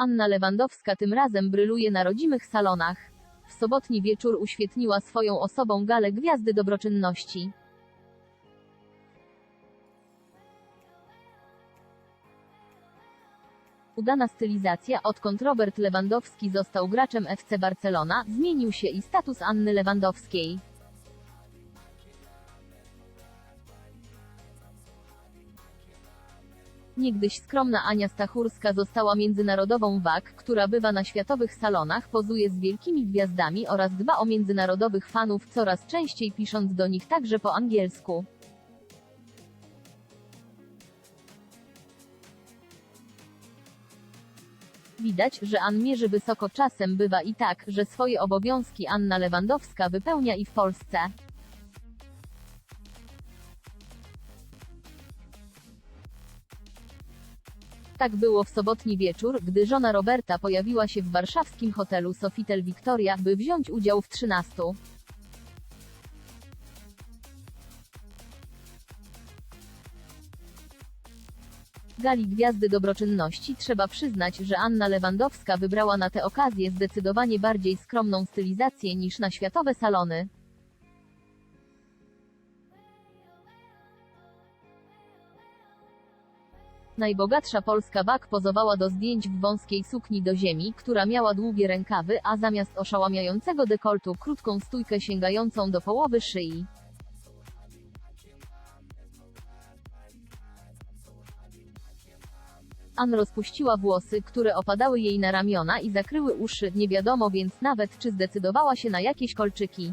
Anna Lewandowska tym razem bryluje na rodzimych salonach. W sobotni wieczór uświetniła swoją osobą galę Gwiazdy Dobroczynności. Udana stylizacja, odkąd Robert Lewandowski został graczem FC Barcelona, zmienił się i status Anny Lewandowskiej. Niegdyś skromna Ania Stachurska została międzynarodową WAG, która bywa na światowych salonach, pozuje z wielkimi gwiazdami oraz dba o międzynarodowych fanów, coraz częściej pisząc do nich także po angielsku. Widać, że Ann mierzy wysoko czasem bywa i tak, że swoje obowiązki Anna Lewandowska wypełnia i w Polsce. Tak było w sobotni wieczór, gdy żona Roberta pojawiła się w warszawskim hotelu Sofitel Victoria, by wziąć udział w 13. Gali Gwiazdy Dobroczynności trzeba przyznać, że Anna Lewandowska wybrała na tę okazję zdecydowanie bardziej skromną stylizację niż na światowe salony. Najbogatsza polska wag pozowała do zdjęć w wąskiej sukni do ziemi, która miała długie rękawy, a zamiast oszałamiającego dekoltu krótką stójkę sięgającą do połowy szyi. Ann rozpuściła włosy, które opadały jej na ramiona i zakryły uszy, nie wiadomo więc nawet czy zdecydowała się na jakieś kolczyki.